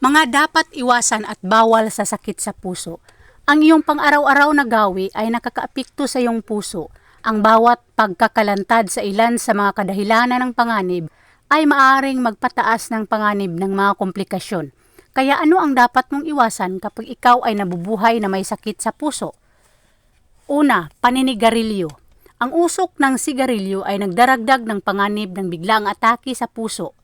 Mga dapat iwasan at bawal sa sakit sa puso. Ang iyong pang-araw-araw na gawi ay nakakaapekto sa iyong puso. Ang bawat pagkakalantad sa ilan sa mga kadahilanan ng panganib ay maaring magpataas ng panganib ng mga komplikasyon. Kaya ano ang dapat mong iwasan kapag ikaw ay nabubuhay na may sakit sa puso? Una, paninigarilyo. Ang usok ng sigarilyo ay nagdaragdag ng panganib ng biglang atake sa puso.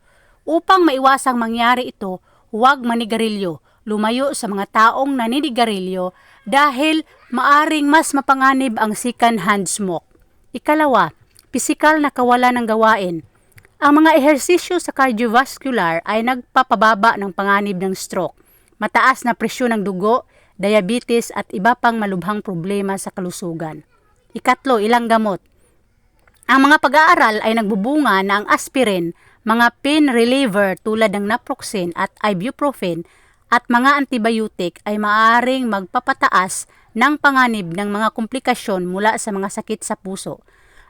Upang maiwasang mangyari ito, huwag manigarilyo, lumayo sa mga taong naninigarilyo dahil maaring mas mapanganib ang second hand smoke. Ikalawa, pisikal na kawalan ng gawain. Ang mga ehersisyo sa cardiovascular ay nagpapababa ng panganib ng stroke, mataas na presyon ng dugo, diabetes at iba pang malubhang problema sa kalusugan. Ikatlo, ilang gamot. Ang mga pag-aaral ay nagbubunga na ang aspirin, mga pain reliever tulad ng naproxen at ibuprofen at mga antibiotic ay maaaring magpapataas ng panganib ng mga komplikasyon mula sa mga sakit sa puso.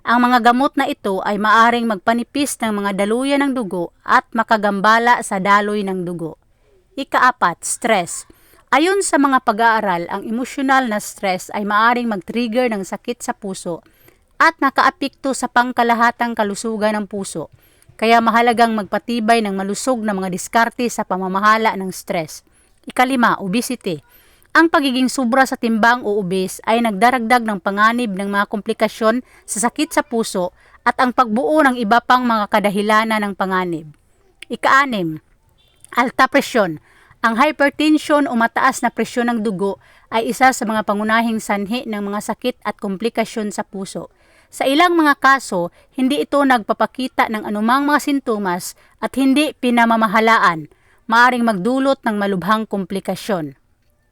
Ang mga gamot na ito ay maaring magpanipis ng mga daluyan ng dugo at makagambala sa daloy ng dugo. Ikaapat, stress. Ayon sa mga pag-aaral, ang emosyonal na stress ay maaring mag-trigger ng sakit sa puso at nakaapekto sa pangkalahatang kalusugan ng puso. Kaya mahalagang magpatibay ng malusog na mga diskarte sa pamamahala ng stress. Ikalima, obesity. Ang pagiging sobra sa timbang o obese ay nagdaragdag ng panganib ng mga komplikasyon sa sakit sa puso at ang pagbuo ng iba pang mga kadahilanan ng panganib. Ikaanim, alta presyon. Ang hypertension o mataas na presyon ng dugo ay isa sa mga pangunahing sanhi ng mga sakit at komplikasyon sa puso. Sa ilang mga kaso, hindi ito nagpapakita ng anumang mga sintomas at hindi pinamamahalaan, maaring magdulot ng malubhang komplikasyon.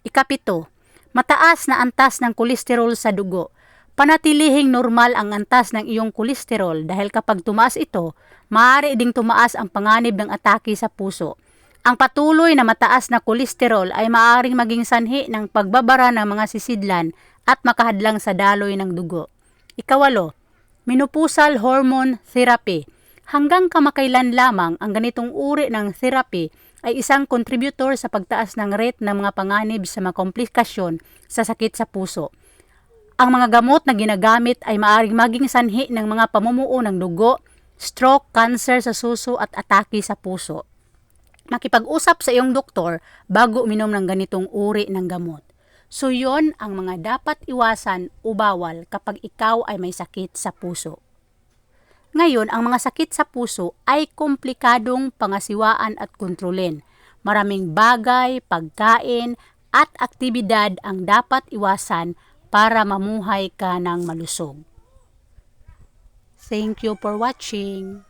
Ikapito, mataas na antas ng kolesterol sa dugo. Panatilihing normal ang antas ng iyong kolesterol dahil kapag tumaas ito, maaari ding tumaas ang panganib ng atake sa puso. Ang patuloy na mataas na kolesterol ay maaaring maging sanhi ng pagbabara ng mga sisidlan at makahadlang sa daloy ng dugo. Ikawalo, menopausal hormone therapy. Hanggang kamakailan lamang ang ganitong uri ng therapy ay isang contributor sa pagtaas ng rate ng mga panganib sa mga komplikasyon sa sakit sa puso. Ang mga gamot na ginagamit ay maaaring maging sanhi ng mga pamumuo ng dugo, stroke, cancer sa suso at atake sa puso. Makipag-usap sa iyong doktor bago uminom ng ganitong uri ng gamot. So yon ang mga dapat iwasan o bawal kapag ikaw ay may sakit sa puso. Ngayon, ang mga sakit sa puso ay komplikadong pangasiwaan at kontrolin. Maraming bagay, pagkain, at aktibidad ang dapat iwasan para mamuhay ka ng malusog. Thank you for watching.